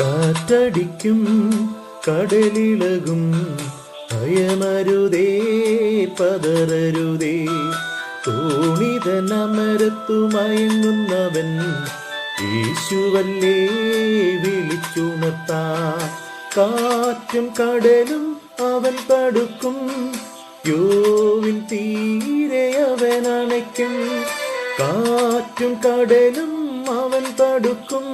കാറ്റടിക്കും കടലിളകും ഭയമരുതേ പതരരുതേ. തോണിതനമരത്തു മയങ്ങുന്നവൻ യേശുവല്ലേ വിളിച്ചുണർത്താ. കാറ്റും കടലും അവൻ തടുക്കും യോവിൻ തീരെ അവൻ അണയ്ക്കും. കാറ്റും കടലും അവൻ തടുക്കും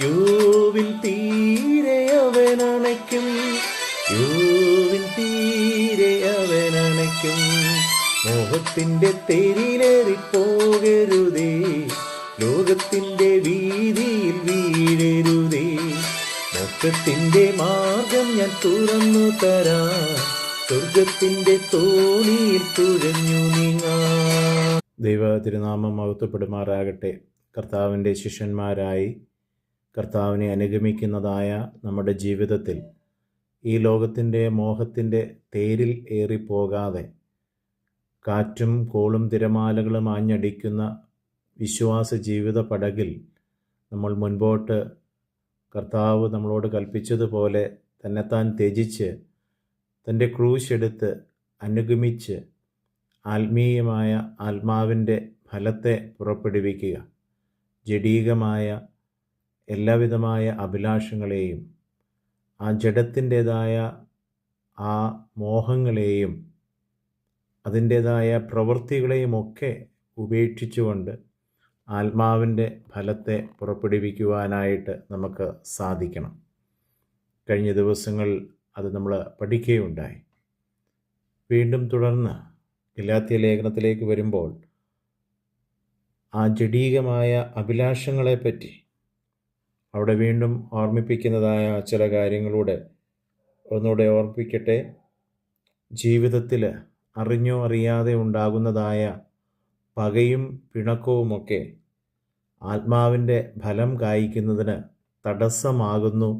യോവിൻ തീരെ അവൻ അണയ്ക്കും യോവിൻ തീരെ അവൻ അണയ്ക്കും മോഹത്തിന്റെ തേരിലേറി പോകരുതേ ലോകത്തിന്റെ വീതിയിൽ വീഴരുതേ. മോക്ഷത്തിന്റെ മാർഗം ഞാൻ തുറന്നു തരാം. സ്വർഗത്തിന്റെ തോണിയിൽ തുഴഞ്ഞു നീങ്ങാം. ദൈവ തിരുനാമം മഹത്വപ്പെടുമാറാകട്ടെ. കർത്താവിന്റെ ശിഷ്യന്മാരായി കർത്താവിനെ അനുഗമിക്കുന്നതായ നമ്മുടെ ജീവിതത്തിൽ ഈ ലോകത്തിന്റെ മോഹത്തിന്റെ തേരിൽ ഏറിപ്പോകാതെ കാറ്റും കോളും തിരമാലകളും ആഞ്ഞടിക്കുന്ന വിശ്വാസ ജീവിത പടകിൽ നമ്മൾ മുൻപോട്ട് കർത്താവ് നമ്മളോട് കൽപ്പിച്ചതുപോലെ തന്നെത്താൻ ത്യജിച്ച് തന്റെ ക്രൂശെടുത്ത് അനുഗമിച്ച് ആത്മീയമായ ആത്മാവിന്റെ ഫലത്തെ പുറപ്പെടുവിക്കുക. ജഡീകമായ എല്ലാവിധമായ അഭിലാഷങ്ങളെയും ആ ജഡത്തിന്റേതായ ആ മോഹങ്ങളെയും അതിന്റേതായ പ്രവൃത്തികളെയുമൊക്കെ ഉപേക്ഷിച്ചുകൊണ്ട് ആത്മാവിന്റെ ഫലത്തെ പുറപ്പെടുവിക്കുവാനായിട്ട് നമുക്ക് സാധിക്കണം. കഴിഞ്ഞ ദിവസങ്ങൾ അത് നമ്മൾ പഠിക്കുകയുണ്ടായി. വീണ്ടും തുടർന്ന് ഗലാത്യ ലേഖനത്തിലേക്ക് വരുമ്പോൾ ആ ജഡീകമായ അഭിലാഷങ്ങളെപ്പറ്റി അവിടെ വീണ്ടും ഓർമ്മിപ്പിക്കുന്നതായ ചില കാര്യങ്ങളൂടെ ഒന്നുകൂടെ ഓർമ്മിപ്പിക്കട്ടെ. ജീവിതത്തിൽ അറിഞ്ഞോ അറിയാതെ ഉണ്ടാകുന്നതായ പകയും പിണക്കവുമൊക്കെ ആത്മാവിന്റെ ഫലം കായ്ക്കുന്നതിന് തടസ്സമാകുന്നു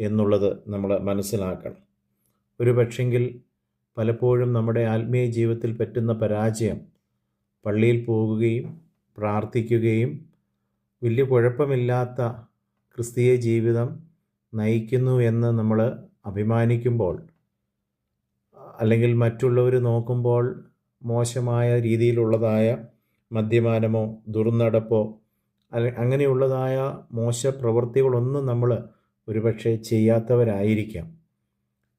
എന്നുള്ളത് നമ്മൾ മനസ്സിലാക്കണം. ഒരു പക്ഷെങ്കിൽ പലപ്പോഴും നമ്മുടെ ആത്മീയ ജീവിതത്തിൽ പറ്റുന്ന പരാജയം പള്ളിയിൽ പോകുകയും പ്രാർത്ഥിക്കുകയും വലിയ കുഴപ്പമില്ലാത്ത ക്രിസ്തീയ ജീവിതം നയിക്കുന്നു എന്ന് നമ്മൾ അഭിമാനിക്കുമ്പോൾ അല്ലെങ്കിൽ മറ്റുള്ളവർ നോക്കുമ്പോൾ മോശമായ രീതിയിലുള്ളതായ മദ്യപാനമോ ദുർനടപ്പോ അങ്ങനെയുള്ളതായ മോശ പ്രവൃത്തികളൊന്നും നമ്മൾ ഒരുപക്ഷെ ചെയ്യാത്തവരായിരിക്കാം.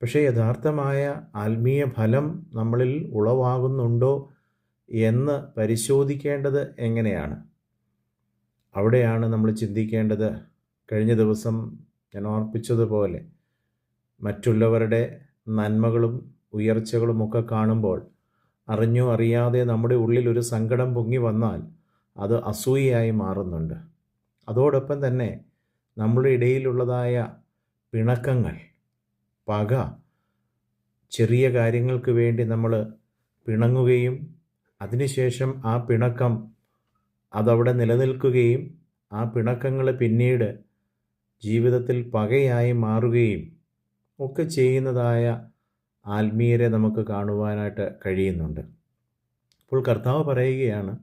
പക്ഷേ യഥാർത്ഥമായ ആത്മീയ ഫലം നമ്മളിൽ ഉളവാകുന്നുണ്ടോ എന്ന് പരിശോധിക്കേണ്ടത് എങ്ങനെയാണ്? അവിടെയാണ് നമ്മൾ ചിന്തിക്കേണ്ടത്. കഴിഞ്ഞ ദിവസം ഞാൻ ഓർപ്പിച്ചതുപോലെ മറ്റുള്ളവരുടെ നന്മകളും ഉയർച്ചകളും ഒക്കെ കാണുമ്പോൾ അറിഞ്ഞോ അറിയാതെ നമ്മുടെ ഉള്ളിൽ ഒരു സങ്കടം പൊങ്ങി വന്നാൽ അത് അസൂയയായി മാറുന്നുണ്ട്. അതോടൊപ്പം തന്നെ നമ്മുടെ ഇടയിലുള്ളതായ പിണക്കങ്ങൾ പക ചെറിയ കാര്യങ്ങൾക്ക് വേണ്ടി നമ്മൾ പിണങ്ങുകയും അതിനുശേഷം ആ പിണക്കം അതവിടെ നിലനിൽക്കുകയും ആ പിണക്കങ്ങൾ പിന്നീട് ജീവിതത്തിൽ പകയായി മാറുകയും ഒക്കെ ചെയ്യുന്നതായ ആത്മീയരെ നമുക്ക് കാണുവാനായിട്ട് കഴിയുന്നുണ്ട്. അപ്പോൾ കർത്താവ് പറയുകയാണ്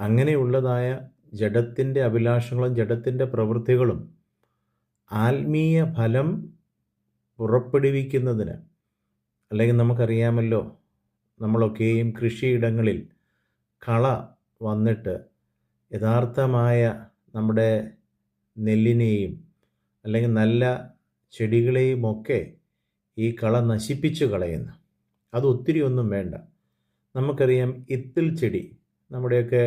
അങ്ങനെയുള്ളതായ ജഡത്തിന്റെ അഭിലാഷങ്ങളും ജഡത്തിന്റെ പ്രവൃത്തികളും ആത്മീയ ഫലം പുറപ്പെടുവിക്കുന്നതിന് അല്ലെങ്കിൽ നമുക്കറിയാമല്ലോ നമ്മളൊക്കെയും കൃഷിയിടങ്ങളിൽ കള വന്നിട്ട് യഥാർത്ഥമായ നമ്മുടെ നെല്ലിനെയും അല്ലെങ്കിൽ നല്ല ചെടികളെയുമൊക്കെ ഈ കള നശിപ്പിച്ചു കളയുന്നു. അത് ഒത്തിരി ഒന്നും വേണ്ട. നമുക്കറിയാം ഇത്തിൽ ചെടി നമ്മുടെയൊക്കെ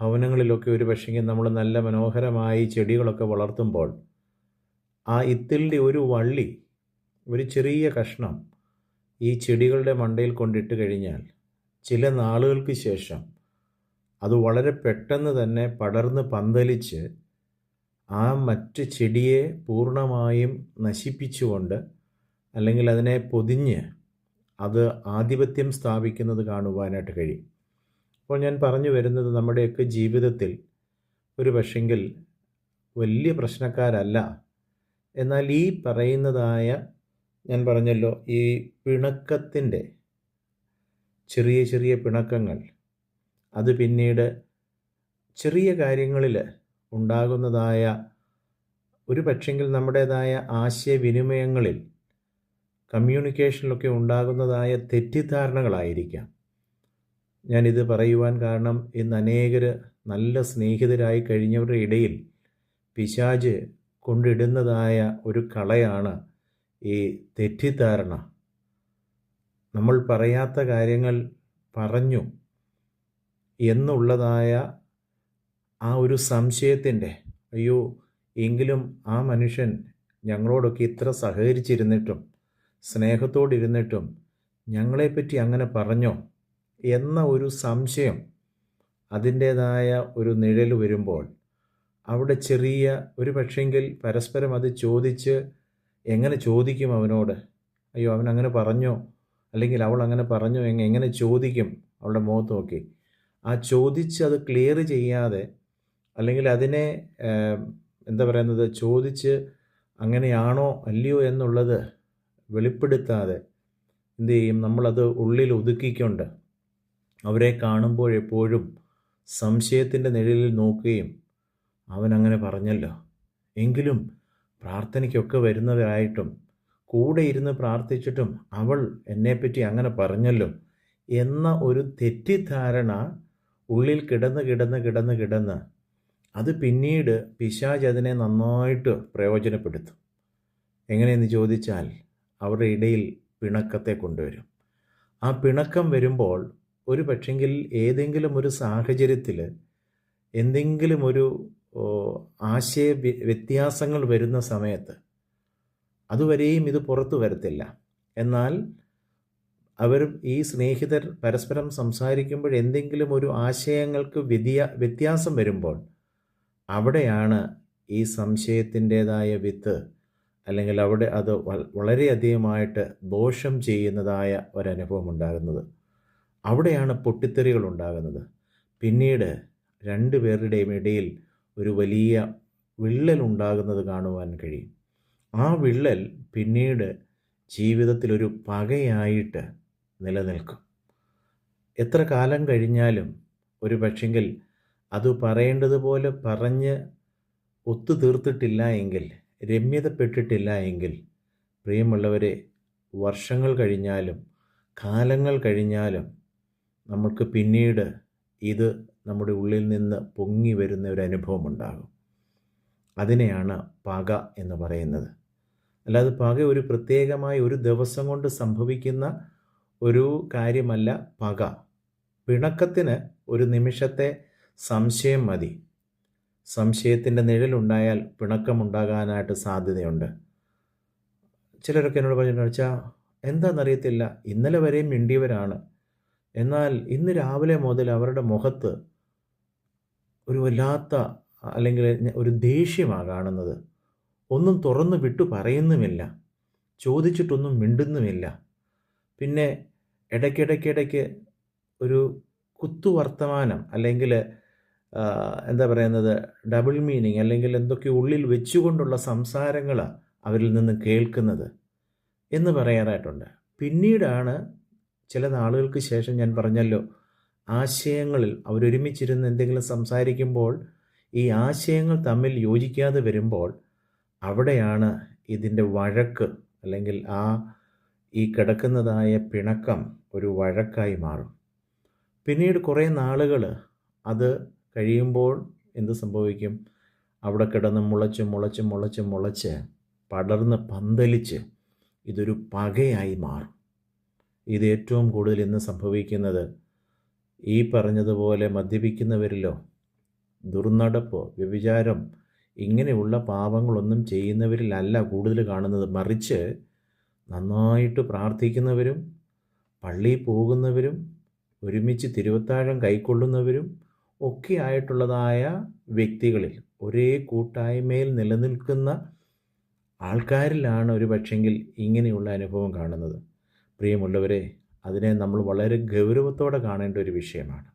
ഭവനങ്ങളിലൊക്കെ ഒരു പക്ഷേങ്കിൽ നമ്മൾ നല്ല മനോഹരമായി ചെടികളൊക്കെ വളർത്തുമ്പോൾ ആ ഇത്തിലിന്റെ ഒരു വള്ളി ഒരു ചെറിയ കഷ്ണം ഈ ചെടികളുടെ മണ്ടയിൽ കൊണ്ടിട്ട് കഴിഞ്ഞാൽ ചില നാളുകൾക്ക് ശേഷം അത് വളരെ പെട്ടെന്ന് തന്നെ പടർന്ന് പന്തലിച്ച് ആ മറ്റ് ചെടിയെ പൂർണമായും നശിപ്പിച്ചുകൊണ്ട് അല്ലെങ്കിൽ അതിനെ പൊതിഞ്ഞ് അത് ആധിപത്യം സ്ഥാപിക്കുന്നത് കാണുവാനായിട്ട് കഴിയും. അപ്പോൾ ഞാൻ പറഞ്ഞു വരുന്നത് നമ്മുടെയൊക്കെ ജീവിതത്തിൽ ഒരു പക്ഷെങ്കിൽ വലിയ പ്രശ്നക്കാരല്ല. എന്നാൽ ഈ പറയുന്നതായ ഞാൻ പറഞ്ഞല്ലോ ഈ പിണക്കത്തിന്റെ ചെറിയ ചെറിയ പിണക്കങ്ങൾ അത് പിന്നീട് ചെറിയ കാര്യങ്ങളിൽ ഉണ്ടാകുന്നതായ ഒരു പക്ഷെങ്കിൽ നമ്മുടേതായ ആശയവിനിമയങ്ങളിൽ കമ്മ്യൂണിക്കേഷനിലൊക്കെ ഉണ്ടാകുന്നതായ തെറ്റിദ്ധാരണകളായിരിക്കാം. ഞാനിത് പറയുവാൻ കാരണം ഇന്ന് അനേകർ നല്ല സ്നേഹിതരായി കഴിഞ്ഞവരുടെ ഇടയിൽ പിശാജ് കൊണ്ടിടുന്നതായ ഒരു കളയാണ് ഈ തെറ്റിദ്ധാരണ. നമ്മൾ പറയാത്ത കാര്യങ്ങൾ പറഞ്ഞു എന്നുള്ളതായ ആ ഒരു സംശയത്തിന്റെ അയ്യോ എങ്കിലും ആ മനുഷ്യൻ ഞങ്ങളോടൊക്കെ ഇത്ര സഹകരിച്ചിരുന്നിട്ടും സ്നേഹത്തോടിരുന്നിട്ടും ഞങ്ങളെപ്പറ്റി അങ്ങനെ പറഞ്ഞോ എന്ന ഒരു സംശയം അതിന്റേതായ ഒരു നിഴൽ വരുമ്പോൾ അവിടെ ചെറിയ ഒരു പക്ഷെങ്കിൽ പരസ്പരം അത് ചോദിച്ച് എങ്ങനെ ചോദിക്കും അവനോട്? അയ്യോ അവൻ അങ്ങനെ പറഞ്ഞോ? അല്ലെങ്കിൽ അവൾ അങ്ങനെ പറഞ്ഞോ? എങ്ങനെ ചോദിക്കും അവളുടെ മുഖത്ത് നോക്കി. ആ ചോദിച്ച് അത് ക്ലിയർ ചെയ്യാതെ അല്ലെങ്കിൽ അതിനെ എന്താ പറയുന്നത് ചോദിച്ച് അങ്ങനെയാണോ അല്ലയോ എന്നുള്ളത് വെളിപ്പെടുത്താതെ എന്തു ചെയ്യും? നമ്മളത് ഉള്ളിൽ ഒതുക്കിക്കൊണ്ട് അവരെ കാണുമ്പോഴെപ്പോഴും സംശയത്തിന്റെ നിഴലിൽ നോക്കുകയും അവൻ അങ്ങനെ പറഞ്ഞല്ലോ. എങ്കിലും പ്രാർത്ഥനയ്ക്കൊക്കെ വരുന്നവരായിട്ടും കൂടെ ഇരുന്ന് പ്രാർത്ഥിച്ചിട്ടും അവൾ എന്നെപ്പറ്റി അങ്ങനെ പറഞ്ഞല്ലോ എന്ന ഒരു തെറ്റിദ്ധാരണ ഉള്ളിൽ കിടന്ന് കിടന്ന് കിടന്ന് കിടന്ന് അത് പിന്നീട് പിശാജ് അതിനെ നന്നായിട്ട് പ്രയോജനപ്പെടുത്തും. എങ്ങനെയെന്ന് ചോദിച്ചാൽ അവരുടെ ഇടയിൽ പിണക്കത്തെ കൊണ്ടുവരും. ആ പിണക്കം വരുമ്പോൾ ഒരു പക്ഷെങ്കിൽ ഏതെങ്കിലും ഒരു സാഹചര്യത്തിൽ എന്തെങ്കിലും ഒരു ആശയ വ്യത്യാസങ്ങൾ വരുന്ന സമയത്ത് അതുവരെയും ഇത് പുറത്തു വരത്തില്ല. എന്നാൽ അവർ ഈ സ്നേഹിതർ പരസ്പരം സംസാരിക്കുമ്പോൾ എന്തെങ്കിലും ഒരു ആശയങ്ങൾക്ക് വ്യതിയ വ്യത്യാസം വരുമ്പോൾ അവിടെയാണ് ഈ സംശയത്തിന്റെതായ വിത്ത് അല്ലെങ്കിൽ അവിടെ അത് വളരെയധികമായിട്ട് ദോഷം ചെയ്യുന്നതായ ഒരനുഭവം ഉണ്ടാകുന്നത്. അവിടെയാണ് പൊട്ടിത്തെറികൾ ഉണ്ടാകുന്നത്. പിന്നീട് രണ്ടു പേരുടെയും ഇടയിൽ ഒരു വലിയ വിള്ളൽ ഉണ്ടാകുന്നത് കാണുവാൻ കഴിയും. ആ വിള്ളൽ പിന്നീട് ജീവിതത്തിലൊരു പകയായിട്ട് നിലനിൽക്കും. എത്ര കാലം കഴിഞ്ഞാലും ഒരു പക്ഷെങ്കിൽ അത് പറയേണ്ടതുപോലെ പറഞ്ഞ് ഒത്തുതീർത്തിട്ടില്ല എങ്കിൽ രമ്യതപ്പെട്ടിട്ടില്ല എങ്കിൽ പ്രിയമുള്ളവരെ വർഷങ്ങൾ കഴിഞ്ഞാലും കാലങ്ങൾ കഴിഞ്ഞാലും നമുക്ക് പിന്നീട് ഇത് നമ്മുടെ ഉള്ളിൽ നിന്ന് പൊങ്ങി വരുന്ന ഒരു അനുഭവം ഉണ്ടാകും. അതിനെയാണ് പക എന്ന് പറയുന്നത്. അല്ലാതെ പക ഒരു പ്രത്യേകമായ ഒരു ദിവസം കൊണ്ട് സംഭവിക്കുന്ന ഒരു കാര്യമല്ല പക. പിണക്കത്തിന് ഒരു നിമിഷത്തെ സംശയം മതി. സംശയത്തിന്റെ നിഴലുണ്ടായാൽ പിണക്കമുണ്ടാകാനായിട്ട് സാധ്യതയുണ്ട്. ചിലരൊക്കെ എന്നോട് പറഞ്ഞു വെച്ചാൽ എന്താണെന്നറിയത്തില്ല ഇന്നലെ വരെയും മിണ്ടിയവരാണ്. എന്നാൽ ഇന്ന് രാവിലെ മുതൽ അവരുടെ മുഖത്ത് ഒരു വല്ലാത്ത അല്ലെങ്കിൽ ഒരു ദേഷ്യമാണ് കാണുന്നത്. ഒന്നും തുറന്നു വിട്ടു പറയുന്നുമില്ല. ചോദിച്ചിട്ടൊന്നും മിണ്ടുന്നുമില്ല. പിന്നെ ഇടയ്ക്കിടയ്ക്കിടയ്ക്ക് ഒരു കുത്തുവർത്തമാനം അല്ലെങ്കിൽ എന്താ പറയുന്നത്? ഡബിൾ മീനിങ് അല്ലെങ്കിൽ എന്തൊക്കെ ഉള്ളിൽ വെച്ചുകൊണ്ടുള്ള സംസാരങ്ങൾ അവരിൽ നിന്ന് കേൾക്കുന്നത് എന്ന് പറയാറായിട്ടുണ്ട് പിന്നീടാണ് ചില നാളുകൾക്ക് ശേഷം ഞാൻ പറഞ്ഞല്ലോ ആശയങ്ങളിൽ അവരൊരുമിച്ചിരുന്ന് എന്തെങ്കിലും സംസാരിക്കുമ്പോൾ ഈ ആശയങ്ങൾ തമ്മിൽ യോജിക്കാതെ വരുമ്പോൾ അവിടെയാണ് ഇതിന്റെ വഴക്ക് അല്ലെങ്കിൽ ആ ഈ കിടക്കുന്നതായ പിണക്കം ഒരു വഴക്കായി മാറും. പിന്നീട് കുറേ നാളുകൾ അത് കഴിയുമ്പോൾ എന്ത് സംഭവിക്കും? അവിടെ കിടന്ന് മുളച്ച് മുളച്ച് മുളച്ച് മുളച്ച് പടർന്ന് പന്തലിച്ച് ഇതൊരു പകയായി മാറും. ഇത് ഏറ്റവും കൂടുതൽ ഇന്ന് സംഭവിക്കുന്നത് ഈ പറഞ്ഞതുപോലെ മദ്യപിക്കുന്നവരിലോ ദുർനടപ്പോ വ്യഭിചാരം ഇങ്ങനെയുള്ള പാപങ്ങളൊന്നും ചെയ്യുന്നവരിലല്ല കൂടുതൽ കാണുന്നത്. മറിച്ച് നന്നായിട്ട് പ്രാർത്ഥിക്കുന്നവരും പള്ളിയിൽ പോകുന്നവരും ഒരുമിച്ച് തിരുവത്താഴം കൈക്കൊള്ളുന്നവരും ഒക്കെ ആയിട്ടുള്ളതായ വ്യക്തികളിൽ ഒരേ കൂട്ടായ്മയിൽ നിലനിൽക്കുന്ന ആൾക്കാരിലാണ് ഒരു പക്ഷെങ്കിൽ ഇങ്ങനെയുള്ള അനുഭവം കാണുന്നത്. പ്രിയമുള്ളവരെ അതിനെ നമ്മൾ വളരെ ഗൗരവത്തോടെ കാണേണ്ട ഒരു വിഷയമാണ്.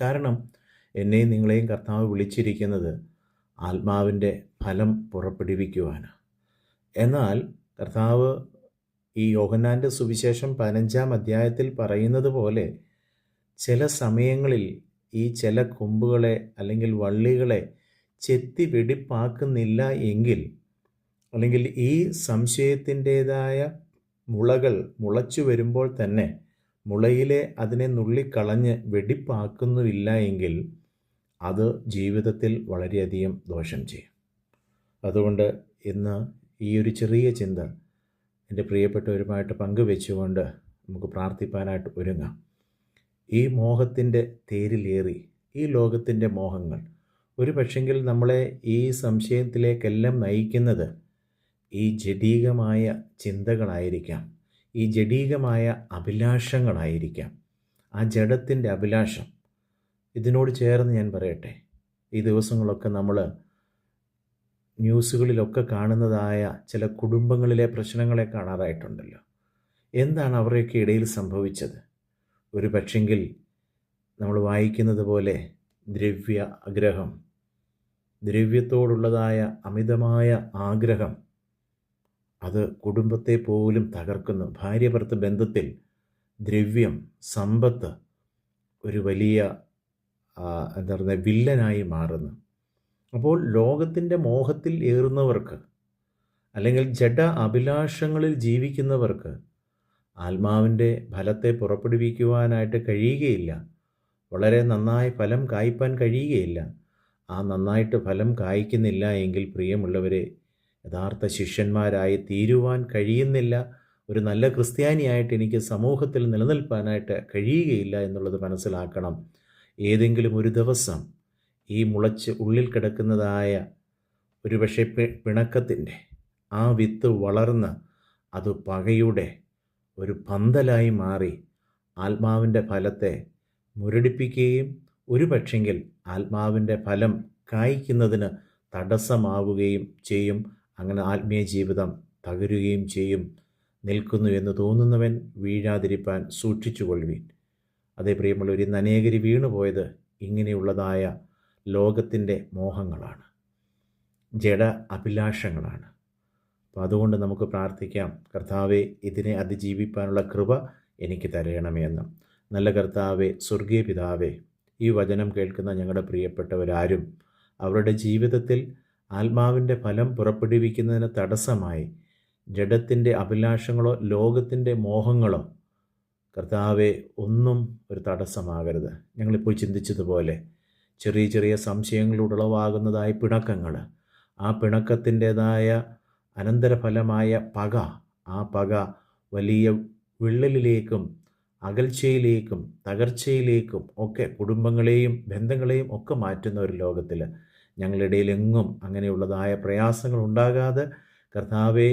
കാരണം എന്നെയും നിങ്ങളെയും കർത്താവ് വിളിച്ചിരിക്കുന്നത് ആത്മാവിന്റെ ഫലം പുറപ്പെടുവിക്കുവാനാണ്. എന്നാൽ കർത്താവ് ഈ യോഹന്നാന്റെ സുവിശേഷം പതിനഞ്ചാം അധ്യായത്തിൽ പറയുന്നത് പോലെ ചില സമയങ്ങളിൽ ഈ ചില കൊമ്പുകളെ അല്ലെങ്കിൽ വള്ളികളെ ചെത്തി വെടിപ്പാക്കുന്നില്ല എങ്കിൽ അല്ലെങ്കിൽ ഈ സംശയത്തിന്റേതായ മുളകൾ മുളച്ചു വരുമ്പോൾ തന്നെ മുളയിലെ അതിനെ നുള്ളിക്കളഞ്ഞ് വെടിപ്പാക്കുന്നുമില്ല എങ്കിൽ അത് ജീവിതത്തിൽ വളരെയധികം ദോഷം ചെയ്യും. അതുകൊണ്ട് ഇന്ന് ഈ ഒരു ചെറിയ ചിന്ത എന്റെ പ്രിയപ്പെട്ടവരുമായിട്ട് പങ്കുവെച്ചുകൊണ്ട് നമുക്ക് പ്രാർത്ഥിപ്പാനായിട്ട് ഒരുങ്ങാം. ഈ മോഹത്തിന്റെ തേരിലേറി ഈ ലോകത്തിന്റെ മോഹങ്ങൾ. ഒരു പക്ഷെങ്കിൽ നമ്മളെ ഈ സംശയത്തിലേക്കെല്ലാം നയിക്കുന്നത് ഈ ജഡീകമായ ചിന്തകളായിരിക്കാം ഈ ജഡീകമായ അഭിലാഷങ്ങളായിരിക്കാം. ആ ജഡത്തിന്റെ അഭിലാഷം. ഇതിനോട് ചേർന്ന് ഞാൻ പറയട്ടെ ഈ ദിവസങ്ങളൊക്കെ നമ്മൾ ന്യൂസുകളിലൊക്കെ കാണുന്നതായ ചില കുടുംബങ്ങളിലെ പ്രശ്നങ്ങളെ കാണാറായിട്ടുണ്ടല്ലോ. എന്താണ് അവരുടെയൊക്കെ ഇടയിൽ സംഭവിച്ചത്? ഒരു പക്ഷെങ്കിൽ നമ്മൾ വായിക്കുന്നത് പോലെ ദ്രവ്യ ആഗ്രഹം ദ്രവ്യത്തോടുള്ളതായ അമിതമായ ആഗ്രഹം അത് കുടുംബത്തെ പോലും തകർക്കുന്നു. ഭാര്യ ഭർത്ത ബന്ധത്തിൽ ദ്രവ്യം സമ്പത്ത് ഒരു വലിയ എന്താ പറയുക വില്ലനായി മാറുന്നു. അപ്പോൾ ലോകത്തിന്റെ മോഹത്തിൽ ഏറുന്നവർക്ക് അല്ലെങ്കിൽ ജഡ അഭിലാഷങ്ങളിൽ ജീവിക്കുന്നവർക്ക് ആത്മാവിന്റെ ഫലത്തെ പുറപ്പെടുവിക്കുവാനായിട്ട് കഴിയുകയില്ല. വളരെ നന്നായി ഫലം കായ്പാൻ കഴിയുകയില്ല. ആ നന്നായിട്ട് ഫലം കായ്ക്കുന്നില്ല എങ്കിൽ പ്രിയമുള്ളവരെ യഥാർത്ഥ ശിഷ്യന്മാരായി തീരുവാൻ കഴിയുന്നില്ല. ഒരു നല്ല ക്രിസ്ത്യാനിയായിട്ട് എനിക്ക് സമൂഹത്തിൽ നിലനിൽപ്പാനായിട്ട് കഴിയുകയില്ല എന്നുള്ളത് മനസ്സിലാക്കണം. ഏതെങ്കിലും ഒരു ദിവസം ഈ മുളച്ച് ഉള്ളിൽ കിടക്കുന്നതായ ഒരു പക്ഷേ പിണക്കത്തിന്റെ ആ വിത്ത് വളർന്ന് അത് പകയുടെ ഒരു പന്തലായി മാറി ആത്മാവിന്റെ ഫലത്തെ മുരടിപ്പിക്കുകയും ഒരു പക്ഷെങ്കിൽ ആത്മാവിന്റെ ഫലം കായ്ക്കുന്നതിന് തടസ്സമാവുകയും ചെയ്യും. അങ്ങനെ ആത്മീയ ജീവിതം തകരുകയും ചെയ്യും. നിൽക്കുന്നു എന്ന് തോന്നുന്നവൻ വീഴാതിരിപ്പാൻ സൂക്ഷിച്ചുകൊള്ളുവീൻ. അതേ പ്രിയമുള്ളവർ ഇന്ന് അനേകരി വീണുപോയത് ഇങ്ങനെയുള്ളതായ ലോകത്തിന്റെ മോഹങ്ങളാണ്. ജഡ അഭിലാഷങ്ങളാണ്. അപ്പോൾ അതുകൊണ്ട് നമുക്ക് പ്രാർത്ഥിക്കാം കർത്താവെ ഇതിനെ അതിജീവിപ്പാനുള്ള കൃപ എനിക്ക് തരയണമേ നല്ല കർത്താവെ സ്വർഗീയ പിതാവെ ഈ വചനം കേൾക്കുന്ന ഞങ്ങളുടെ പ്രിയപ്പെട്ടവരാരും അവരുടെ ജീവിതത്തിൽ ആത്മാവിന്റെ ഫലം പുറപ്പെടുവിക്കുന്നതിന് തടസ്സമായി ജഡത്തിന്റെ അഭിലാഷങ്ങളോ ലോകത്തിന്റെ മോഹങ്ങളോ കർത്താവെ ഒന്നും ഒരു തടസ്സമാകരുത്. ഞങ്ങളിപ്പോൾ ചിന്തിച്ചതുപോലെ ചെറിയ ചെറിയ സംശയങ്ങളുളവാകുന്നതായ പിണക്കങ്ങൾ ആ പിണക്കത്തിന്റെതായ അനന്തരഫലമായ പക ആ പക വലിയ വിള്ളലിലേക്കും അകൽച്ചയിലേക്കും തകർച്ചയിലേക്കും ഒക്കെ കുടുംബങ്ങളെയും ബന്ധങ്ങളെയും ഒക്കെ മാറ്റുന്ന ഒരു ലോകത്തിൽ ഞങ്ങളിടയിൽ എങ്ങും അങ്ങനെയുള്ളതായ പ്രയാസങ്ങൾ ഉണ്ടാകാതെ കർത്താവെ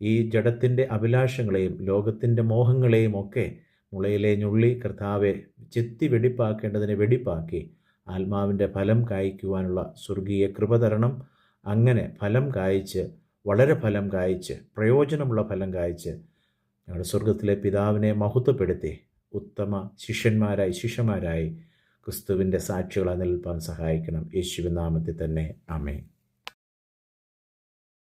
ഈ ജഡത്തിന്റെ അഭിലാഷങ്ങളെയും ലോകത്തിന്റെ മോഹങ്ങളെയും ഒക്കെ മുളയിലെ ഞുള്ളി കർത്താവെ ചെത്തി വെടിപ്പാക്കേണ്ടതിനെ വെടിപ്പാക്കി ആത്മാവിന്റെ ഫലം കായ്ക്കുവാനുള്ള സ്വർഗീയ കൃപ തരണം. അങ്ങനെ ഫലം കായ്ച്ച് വളരെ ഫലം കായ്ച്ച് പ്രയോജനമുള്ള ഫലം കായ്ച്ച് ഞങ്ങളുടെ സ്വർഗത്തിലെ പിതാവിനെ മഹത്വപ്പെടുത്തി ഉത്തമ ശിഷ്യന്മാരായി ശിഷ്യന്മാരായി ക്രിസ്തുവിന്റെ സാക്ഷികളായി നിൽപ്പാൻ സഹായിക്കണം. യേശുവിൻ നാമത്തിൽ തന്നെ. അമേ